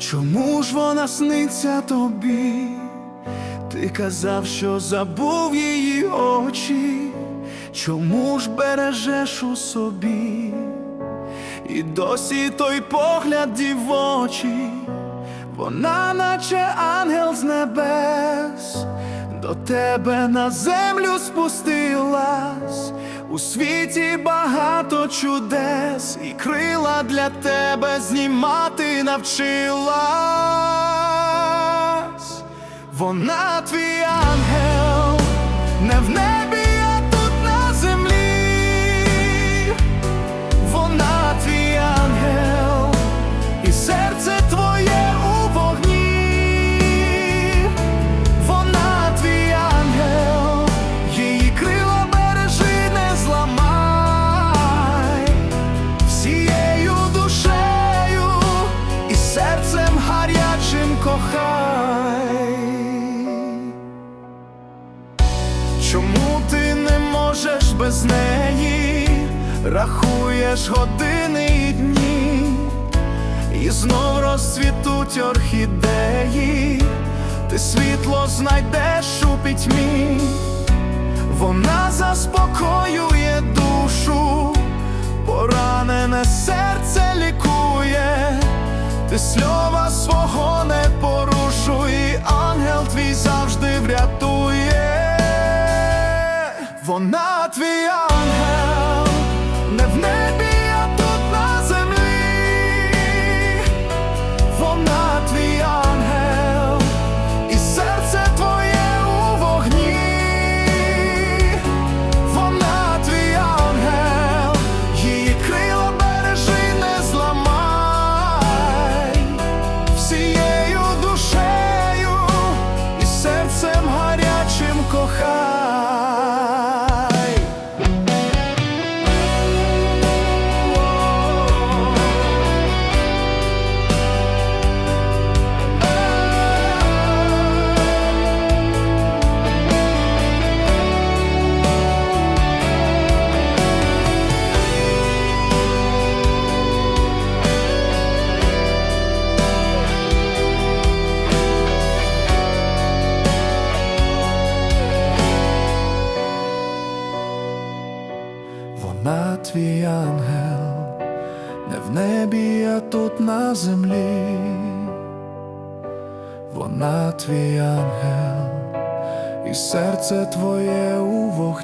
Чому ж вона сниться тобі? Ти казав, що забув її очі, чому ж бережеш у собі? І досі той погляд дівочий, вона, наче ангел з небес, до тебе на землю спустилась, у світі багато чудес, і крила для тебе знімати навчилась. Вона твій ангел, не в небі, Рахуєш години і дні, і знов розцвітуть орхідеї, ти світло знайдеш у пітьмі, вона заспокоює душу, поранене серце лікує, ти сльова свого не порушуй, ангел твій завжди врятує. Вона не Вона твій ангел, не в небі, а тут на землі. Вона твій ангел, і серце твоє у вогні.